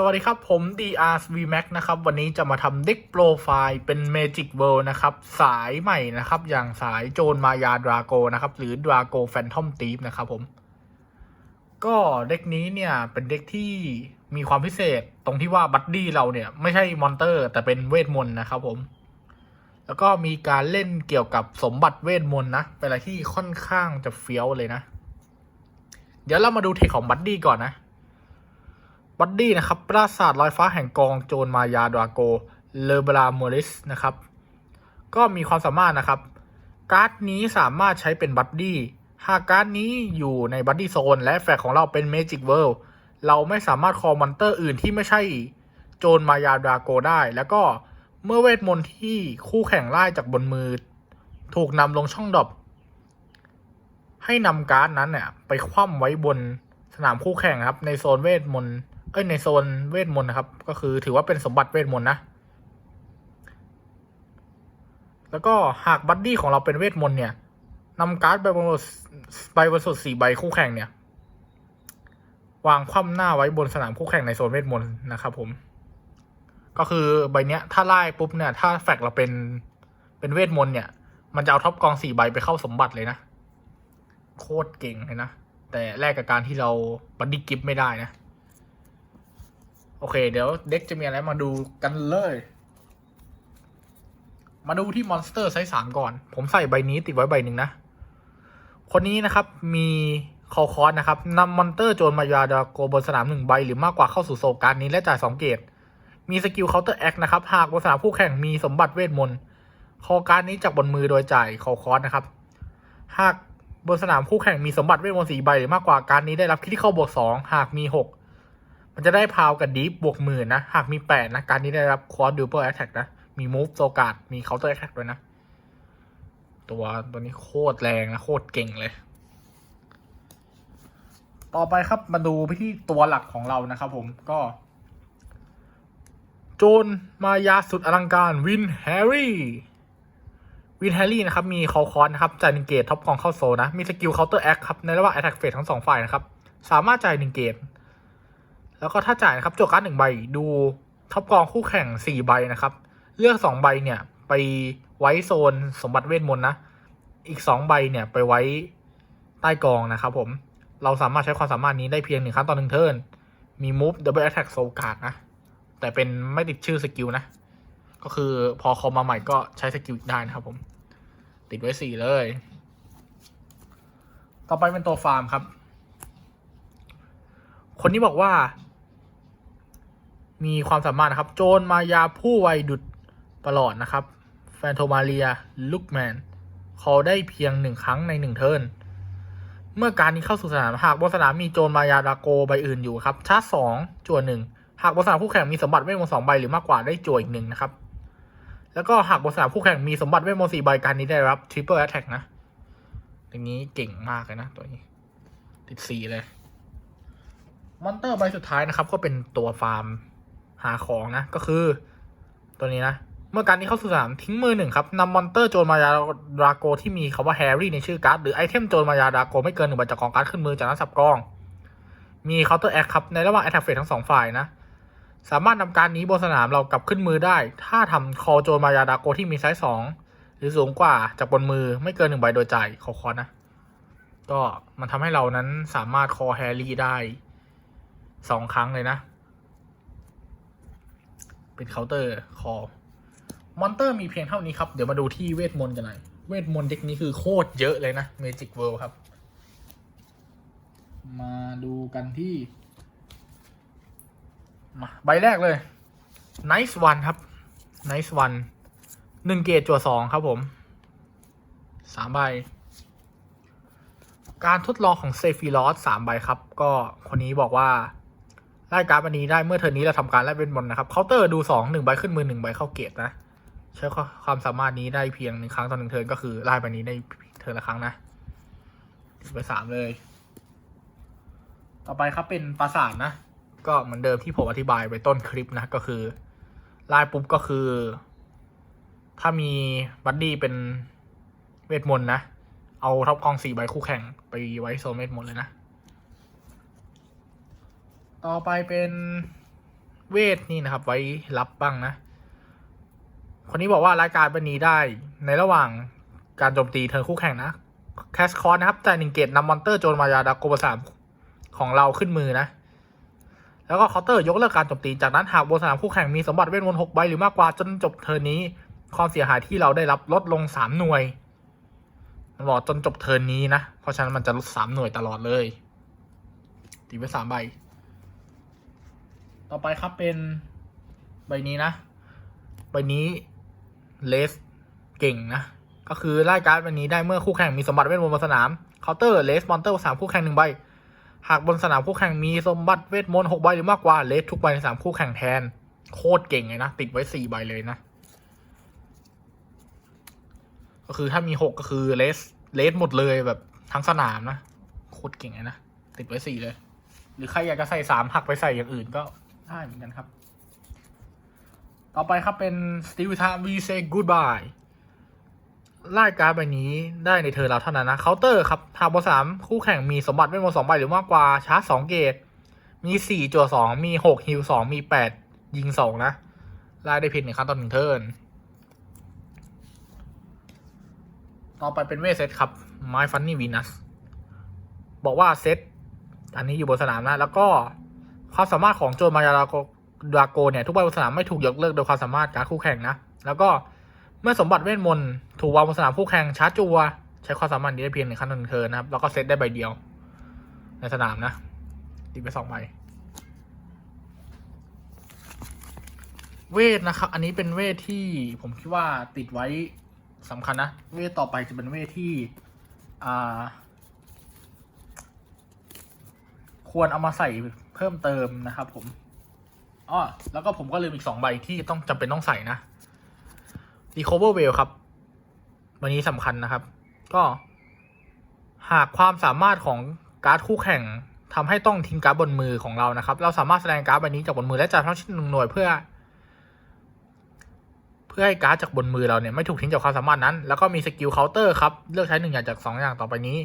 สวัสดีครับ ผม DR VMAX นะครับ วันนี้จะมาทำเด็กโปรไฟล์เป็น Magic World นะครับ สายใหม่นะครับ อย่างสายโจรมายาดราโกนะครับ หรือดราโกแฟนทอมตีฟนะครับผม ก็เด็กนี้เนี่ย เป็นเด็กที่มีความพิเศษตรงที่ว่าบัดดี้เราเนี่ย ไม่ใช่มอนเตอร์ แต่เป็นเวทมนต์นะครับผม แล้วก็มีการเล่นเกี่ยวกับสมบัติเวทมนต์นะ เป็นอะไรที่ค่อนข้างจะเฟี้ยวเลยนะ เดี๋ยวเรามาดูเทคของบัดดี้ก่อนนะ บัดดี้นะครับปราสาทลอยฟ้าแห่งกองโจรมายาดราโก เลเบราโมริสนะครับ ก็มีความสามารถนะครับ การ์ดนี้สามารถใช้เป็นบัดดี้ หากการ์ดนี้อยู่ในบัดดี้โซน และแฟกของเราเป็นเมจิกเวิลด์เราไม่สามารถคอมอนเตอร์อื่นที่ไม่ใช่โจรมายาดราโกได้ แล้วก็เมื่อเวทมนต์ที่คู่แข่งไล่จากบนมือ ถูกนำลงช่องดรอปให้นำการ์ดนั้นเนี่ยไปคว่ำไว้บนสนามคู่แข่งครับในโซนเวทมนต์ เอ้ยในโซนเวทมนต์นะครับ ก็คือถือว่าเป็นสมบัติเวทมนต์นะ แล้วก็หากบัดดี้ของเราเป็นเวทมนต์เนี่ยนำการ์ดใบบนสุดใบบนสุดสี่ใบคู่แข่งเนี่ย วางคว่ำหน้าไว้บนสนามคู่แข่งในโซนเวทมนต์นะครับผม ก็คือใบเนี้ย ถ้าไล่ปุ๊บเนี่ย ถ้าแฟกเราเป็นเป็นเวทมนต์เนี่ย มันจะเอาท็อปกองสี่ใบไปเข้าสมบัติเลยนะ โคตรเก่งเลยนะ แต่แลกกับการที่เราบัดดี้กิฟต์ไม่ได้นะ โอเค เดี๋ยวเด็กจะมีอะไรมาดูกันเลย มาดูที่มอนสเตอร์ไซส์สามก่อน ผมใส่ใบนี้ติดไว้ใบหนึ่งนะ คนนี้นะครับมีคอคอสนะครับนำมอนเตอร์โจรมายาดาโกบนสนามหนึ่งใบ หรือมากกว่าเข้าสู่โซการนี้และจ่ายสองเกตมีสกิลเคาน์เตอร์แอคนะครับ หากบนสนามคู่แข่งมีสมบัติเวทมนต์คอการนี้จากบนมือโดยจ่ายคอคอสนะครับ หากบนสนามคู่แข่งมีสมบัติเวทมนต์สี่ใบหรือมากกว่าการนี้ได้รับคิดที่เข้าบวกสองหากมีหก มันจะได้พาวกับดีฟบวกหมื่นนะ หากมีแปดนะ การนี้ได้รับคอร์ดดูเปอร์แอคแทกนะ มีมูฟโซกาดมีเคาน์เตอร์แอคแทกด้วยนะ ตัวตัวนี้โคตรแรงนะ โคตรเก่งเลย ต่อไปครับมาดูไปที่ตัวหลักของเรานะครับผมก็โจนมายาสุดอลังการวินแฮร์รี่วินแฮร์รี่นะครับ มีคอคอนนะครับจ่ายหนึ่งเกตท็อปกองเข้าโซนะ มีสกิลเคาน์เตอร์แอคครับ ในระหว่างแอตแทกเฟสทั้งสองฝ่ายนะครับ สามารถจ่ายหนึ่งเกต แล้วก็ถ้าจ่ายนะครับโจทย์การ์ดหนึ่งใบดูท็อปกองคู่แข่งสี่ใบนะครับ เลือกสองใบเนี่ยไปไว้โซนสมบัติเวทมนต์นะ อีกสองใบเนี่ยไปไว้ใต้กองนะครับผม เราสามารถใช้ความสามารถนี้ได้เพียงหนึ่งครั้งต่อหนึ่งเทิร์น มี move double attack soul card นะ แต่เป็นไม่ติดชื่อสกิลนะ ก็คือพอคอมมาใหม่ก็ใช้สกิลได้นะครับผม ติดไว้สี่เลย ต่อไปเป็นตัวฟาร์มครับ คนนี้บอกว่า มีความสามารถนะครับ โจรมายาผู้ไวดุดประหลอดนะครับ แฟนโทมาเรียลุกแมนเขาได้เพียงหนึ่งครั้งในหนึ่งเทิร์นเมื่อการนี้เข้าสู่สนามหากบนสนามมีโจรมายาดาโกใบอื่นอยู่ครับชาร์จสองจั่วหนึ่งหากบนสนามคู่แข่งมีสมบัติเวทมนต์สองใบหรือมากกว่าได้จั่วอีกหนึ่งนะครับ แล้วก็หากบนสนามคู่แข่งมีสมบัติเวทมนต์สี่ใบการนี้ได้รับทริปเปิลแอตแทกนะอย่างนี้เก่งมากเลยนะตัวนี้ ติดสี่เลย มอนเตอร์ใบสุดท้ายนะครับ ก็เป็นตัวฟาร์ม หาของนะ ก็คือ ตัวนี้นะ เมื่อการนี้เข้าสู่สนามทิ้งมือหนึ่งครับนำมอนเตอร์โจรมายาดราโกที่มีคาว่าแฮร์รี่ในชื่อการ์ดหรือไอเทมโจรมายาดราโกไม่เกินหนึ่งใบจากกองการ์ดขึ้นมือจากนั้นสับกอง มีเคาน์เตอร์แอคครับในระหว่างแอตแทกเฟสทั้งสองฝ่ายนะสามารถนำการนี้บนสนามเรากลับขึ้นมือได้ ถ้าทำคอโจรมายาดราโกที่มีไซส์สองหรือสูงกว่าจากบนมือไม่เกินหนึ่งใบโดยจ่ายขอคอนะก็มันทำให้เรานั้นสามารถคอแฮร์รี่ได้สองครั้งเลยนะ เป็นเคาน์เตอร์คอมอนเตอร์มีเพียงเท่านี้ครับ เดี๋ยวมาดูที่เวทมนต์กันหน่อยเวทมนต์เด็กนี้คือโคตรเยอะเลยนะ Magic World ครับ มาดูกันที่ มาใบแรกเลย Nice One ครับ Nice One หนึ่งเกตจั่วสองครับผมสามใบ การทดลองของเซฟิลอสสามใบครับ ก็คนนี้บอกว่า ไล่การ์ดวันนี้ได้เมื่อเทอร์นนี้เราทำการไล่เวทมนต์นะครับเคาน์เตอร์ดูสองหนึ่งใบขึ้นมือหนึ่งใบเข้าเกตนะใช้ความสามารถนี้ได้เพียงหนึ่งครั้งต่อหนึ่งเทิร์นก็คือไล่ใบนี้ได้เทิร์นละครั้งนะไปสามเลย ต่อไปครับเป็นปราสาทนะ ก็เหมือนเดิมที่ผมอธิบายไปต้นคลิปนะก็คือไล่ปุ๊บก็คือ ถ้ามีบัดดี้เป็นเวทมนต์นะ เอาท็อปกองสี่ใบคู่แข่งไปไว้โซนเวทมนต์เลยนะ ต่อไปเป็นเวทนี่นะครับ ไว้รับบ้างนะ คนนี้บอกว่า รายการบันนี้ได้ในระหว่างการโจมตีเทิร์นคู่แข่งนะ แคสคอร์นะครับจ่ายหนึ่งเกตนำมอนเตอร์โจนมายาดาโกบสามของเราขึ้นมือนะ แล้วก็เคาน์เตอร์ยกเลิกการโจมตีจากนั้นหากบนสนามคู่แข่งมีสมบัติเวทมนต์หกใบหรือมากกว่าจนจบเทิร์นี้ ความเสียหายที่เราได้รับลดลงสามหน่วยมันบอกจนจบเทิร์นี้นะ เพราะฉะนั้นมันจะลดสามหน่วยตลอดเลยตีไปสามใบ ต่อไปครับเป็นใบนี้นะ ใบนี้เลสเก่งนะ ก็คือไล่การ์ดใบนี้ได้เมื่อคู่แข่งมีสมบัติเวทมนต์บนสนามเคาน์เตอร์เลสมอนเตอร์สามคู่แข่งหนึ่งใบ หากบนสนามคู่แข่งมีสมบัติเวทมนต์หกใบหรือมากกว่าเลสทุกใบในสามคู่แข่งแทน โคตรเก่งเลยนะ ติดไว้สี่ใบเลยนะ ก็คือถ้ามีหกก็คือเลสเลสหมดเลยแบบทั้งสนามนะ โคตรเก่งเลยนะ ติดไว้สี่เลย หรือใครอยากจะใส่สามหักไปใส่อย่างอื่นก็ ได้เหมือนกันครับ ต่อไปครับเป็น Still Time We Say Goodbye ไล่การ์ดใบนี้ได้ในเธอเราเท่านั้นนะเคาน์เตอร์ครับหากบนสามคู่แข่งมีสมบัติเวทมนต์สองใบหรือมากกว่าชาร์จสองเกต มีสี่จั่วสองมีหกฮิวสองมีแปดยิงสองนะไล่ได้เพียงหนึ่งครั้งต่อหนึ่งเทิร์นต่อไปเป็นเวทเซตครับ My Funny Venus บอกว่าเซตอันนี้อยู่บนสนามนะ แล้วก็ ความสามารถของโจมายาดาโกดราโกเนี่ยทุกใบบนสนามไม่ถูกยกเลิกโดยความสามารถการคู่แข่งนะ แล้วก็เมื่อสมบัติเวทมนต์ถูกวางบนสนามคู่แข่งชาร์จจัว ใช้ความสามารถนี้ได้เพียงหนึ่งครั้งต่อนเทิร์นนะครับ แล้วก็เซตได้ใบเดียว ในสนามนะตีไปสองใบเวทนะครับ อันนี้เป็นเวทที่ผมคิดว่าติดไว้สำคัญนะ เวทต่อไปจะเป็นเวทที่อ่า ควรเอามาใส่เพิ่มเติมนะครับ ผมอ้อแล้วก็ผมก็ลืมอีกสองใบที่ต้องจำเป็นต้องใส่นะ Recover w e l l ครับ วันนี้สำคัญนะครับ ก็หากความสามารถของการ์ดคู่แข่งทำให้ต้องทิ้งการ์ดบนมือของเรานะครับ เราสามารถแสดงการ์ดใบนี้จากบนมือและจ่ายพลังชิ้นหนึ่งหน่วยเพื่อ เพื่อให้การ์ดจากบนมือเราเนี่ยไม่ถูกทิ้งจากความสามารถนั้น แล้วก็มีสกิลเคาน์เตอร์ครับ เลือกใช้หนึ่งอย่างจากสองอย่างต่อไปนี้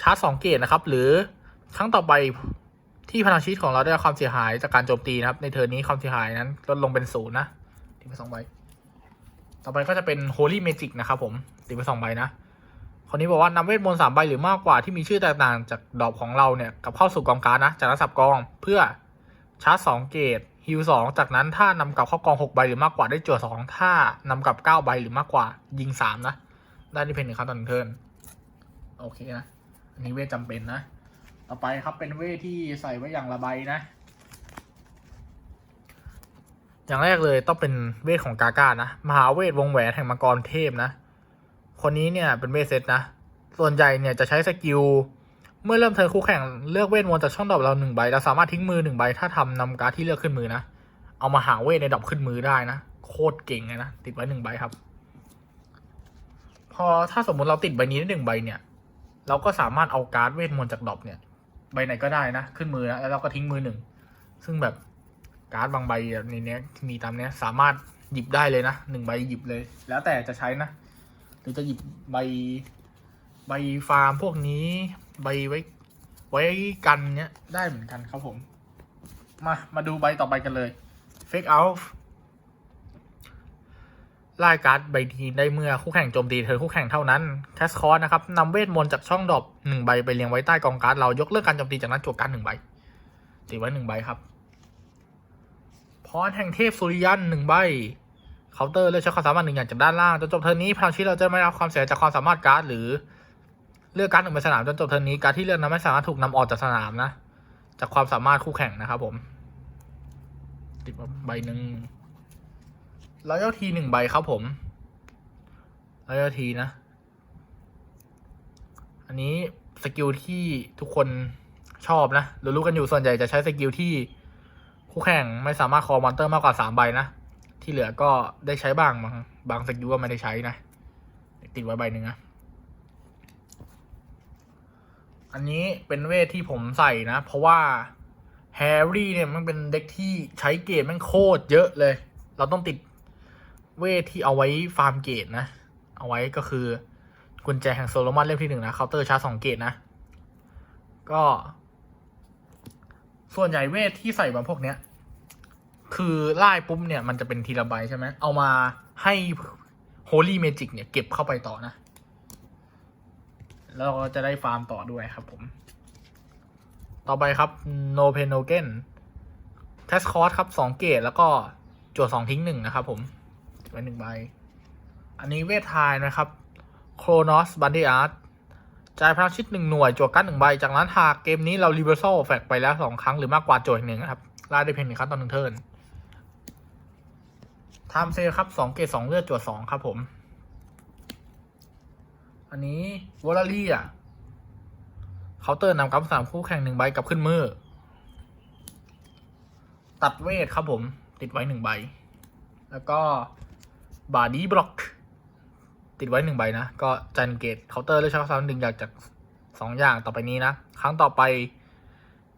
ชาร์จสองเกตนะครับ หรือ ครั้งต่อไปที่พลังชีวิตของเราได้รับความเสียหายจากการโจมตีนะครับ ในเทิร์นนี้ความเสียหายนั้นลดลงเป็นศูนย์นะตีไปสองใบ ต่อไปก็จะเป็น Holy Magic นะครับผมตีไปสองใบนะคนนี้บอกว่านำเวทมนต์สามใบหรือมากกว่าที่มีชื่อแตกต่างจากดอกของเราเนี่ยกับเข้าสู่กองการนะจากนั้นสับกองเพื่อชาร์จสองเกตฮิวสองจากนั้นถ้านำกลับเข้ากองหกใบหรือมากกว่าได้จั่วสองถ้านำกลับเก้าใบหรือมากกว่ายิงสามนะได้ที่เพนหนึ่งครั้งต่อหนึ่งเทิร์นโอเคนะอันนี้เวทจำเป็นนะ ต่อไปครับเป็นเวทที่ใส่ไว้อย่างละใบนะ อย่างแรกเลยต้องเป็นเวทของกาก้านะ มหาเวทวงแหวนแห่งมังกรเทพนะ คนนี้เนี่ยเป็นเวทเซตนะ ส่วนใหญ่เนี่ยจะใช้สกิล เมื่อเริ่มเทิร์นคู่แข่งเลือกเวทมนต์จากช่องดรอปเราหนึ่งใบเราสามารถทิ้งมือหนึ่งใบถ้าทำนำการ์ดที่เลือกขึ้นมือนะ เอามาหาเวทในดรอปขึ้นมือได้นะ โคตรเก่งเลยนะ ติดไว้หนึ่งใบครับ พอถ้าสมมุติเราติดใบนี้ได้หนึ่งใบเนี่ยเราก็สามารถเอาการ์ดเวทมนต์จากดรอปเนี่ย ใบไหนก็ได้นะ ขึ้นมือนะแล้วเราก็ทิ้งมือหนึ่ง ซึ่งแบบการ์ดบางใบในเนี้ยที่มีตามเนี้ยสามารถหยิบได้เลยนะหนึ่งใบหยิบเลย แล้วแต่จะใช้นะ หรือจะหยิบใบใบฟาร์มพวกนี้ใบไว้ ไว้กันเนี้ยได้เหมือนกันครับผม มา มาดูใบต่อไปกันเลย Fake Out ไล่การ์ดใบนี้ได้เมื่อคู่แข่งโจมตีเธอคู่แข่งเท่านั้นแคสคอร์นะครับนำเวทมนต์จากช่องดรอปหนึ่งใบไปเรียงไว้ใต้กองการ์ดเรายกเลิกการโจมตีจากนั้นจวดการ์ดหนึ่งใบตีไว้หนึ่งใบครับพรแห่งเทพสุริยันหนึ่งใบเคาน์เตอร์เลือกใช้ความสามารถหนึ่งอย่างจากด้านล่างจนจบเทิร์นี้พลังชีวิตเราจะไม่รับความเสียจากความสามารถการ์ดหรือเลือกการ์ดหนึ่งไปสนามจนจบเทิร์นี้การ์ดที่เลือกนั้นไม่สามารถถูกนำออกจากสนามนะ จากความสามารถคู่แข่งนะครับผมติดใบหนึ่ง แล้วยทีหนึ่งใบครับผมแล้วยทีนะ อันนี้สกิลที่ทุกคนชอบนะรู้รู้กันอยู่ส่วนใหญ่จะใช้สกิลที่คู่แข่งไม่สามารถคอมอนเตอร์มากกว่าสามใบนะ ที่เหลือก็ได้ใช้บ้างบางบางสกิลก็ไม่ได้ใช้นะ ติดไว้ใบหนึ่งนะ อันนี้เป็นเวทที่ผมใส่นะ เพราะว่าแฮร์รี่เนี่ยมันเป็นเด็กที่ใช้เกรดแม่งโคตรเยอะเลย เราต้องติด เวทที่เอาไว้ฟาร์มเกรดนะ เอาไว้ก็คือกุญแจแห่งโซโลมอนเล่มที่หนึ่งนะเคาน์เตอร์ชาร์จสองเกตนะ ก็ ส่วนใหญ่เวทที่ใส่มาพวกเนี้ย คือไล่ปุ๊บเนี่ยมันจะเป็นทีละใบใช่ไหมเอามาให้ Holy Magic เนี่ยเก็บเข้าไปต่อนะ แล้วก็จะได้ฟาร์มต่อด้วยครับผม ต่อไปครับ No p e n o g e n t a s c o s ครับสองเกตแล้วก็จวดสองทิ้งหนึ่งนะครับผม ไว้หนึ่งใบ อันนี้เวททายนะครับ Chronos b a n d y Art จ่ายพลังชิดหนึ่งหน่วยจวดกันหนึ่งใบ จากนั้นหากเกมนี้เรา Reversal แฟกไปแล้วสองครั้งหรือมากกว่าโจทย์หนึ่งนะครับล่าได้เพียงหนึ่งครั้งต่อหนึ่งเทิร์นไทม์เซลครับสองเกตสองเลือดจวดสองครับผม อันนี้วอลลี่อะเคาน์เตอร์นำกำสามคู่แข่งหนึ่งใบกลับขึ้นมือ ตัดเวทครับผม ติดไว้หนึ่งใบ แล้วก็ บาร์ดี้บล็อก ติดไว้หนึ่งใบนะ ก็จันเกตเคาน์เตอร์เลือกใช้ข้อสามหนึ่งอย่างจากสองอย่างต่อไปนี้นะ ครั้งต่อไป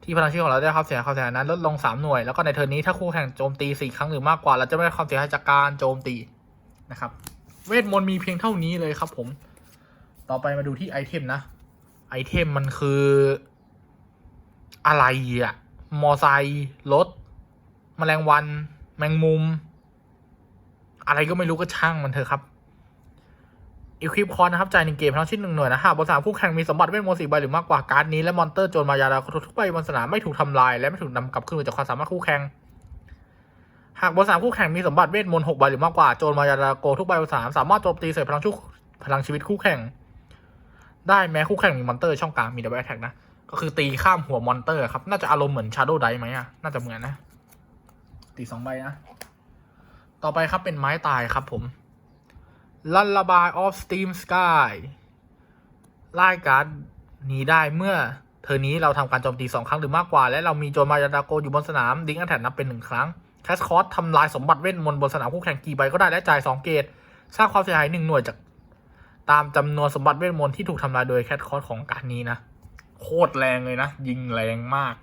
ที่พลังชีวิตของเราได้รับเสียหายความเสียหายนั้นลดลงสามหน่วย แล้วก็ในเทอร์นนี้ถ้าคู่แข่งโจมตีสี่ครั้งหรือมากกว่า เราจะไม่ได้ความเสียหายจากการโจมตีนะครับ เวทมนต์มีเพียงเท่านี้เลยครับผม ต่อไปมาดูที่ไอเทมนะ ไอเทมมันคืออะไรอะมอไซค์รถแมลงวัน แมงมุม อะไรก็ไม่รู้ก็ช่างมันเถอะครับอีควิปคอนนะครับจ่ายหนึ่งเกมทั้งชิ้นหนึ่งหน่วยนะหากบนสนามคู่แข่งมีสมบัติเวทมนต์สี่ใบหรือมากกว่าการ์ดนี้และมอนเตอร์โจรมายาดาทุกใบบนสนามไม่ถูกทำลายและไม่ถูกนำกลับขึ้นมาจากความสามารถคู่แข่งหากบนสนามคู่แข่งมีสมบัติเวทมนต์หกใบหรือมากกว่าโจรมายาดาโกทุกใบบนสนามสามารถโจมตีใส่พลังชุกพลังชีวิตคู่แข่ง ได้แม้คู่แข่งมีมอนเตอร์ช่องกลางมีดับเบิลแท็กนะก็คือตีข้ามหัวมอนเตอร์ครับน่าจะอารมณ์เหมือนชาร์โดไดไหมอะน่าจะเหมือนนะตีสองใบนะ ต่อไปครับเป็นไม้ตายครับผมลันลาบายออฟสตีมสกายไล่การ์ดนี้ได้เมื่อเธอนี้เราทำการโจมตีสองครั้งหรือมากกว่า และเรามีโจรมายาดาโกอยู่บนสนาม ดิ้งอันแทนนับเป็นหนึ่งครั้ง แคสคอร์สทำลายสมบัติเวทมนต์บนสนามคู่แข่งกี่ใบก็ได้และจ่ายสองเกตสร้างความเสียหายหนึ่งหน่วยจากตามจำนวนสมบัติเวทมนต์ที่ถูกทำลายโดยแคทคอร์สของการนี้นะ โคตรแรงเลยนะ ยิงแรงมาก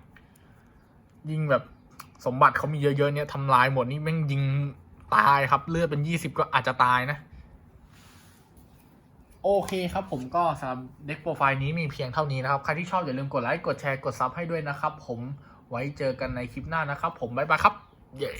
ยิงแบบสมบัติเขามีเยอะๆเนี่ยทำลายหมดนี่แม่งยิง ตายครับ เลือดเป็นยี่สิบก็อาจจะตายนะ โอเคครับผมก็สำหรับเด็กโปรไฟล์นี้มีเพียงเท่านี้นะครับ ใครที่ชอบอย่าลืมกดไลค์ กดแชร์ กดซับให้ด้วยนะครับ ผมไว้เจอกันในคลิปหน้านะครับ ผมบ๊ายบายครับ เย้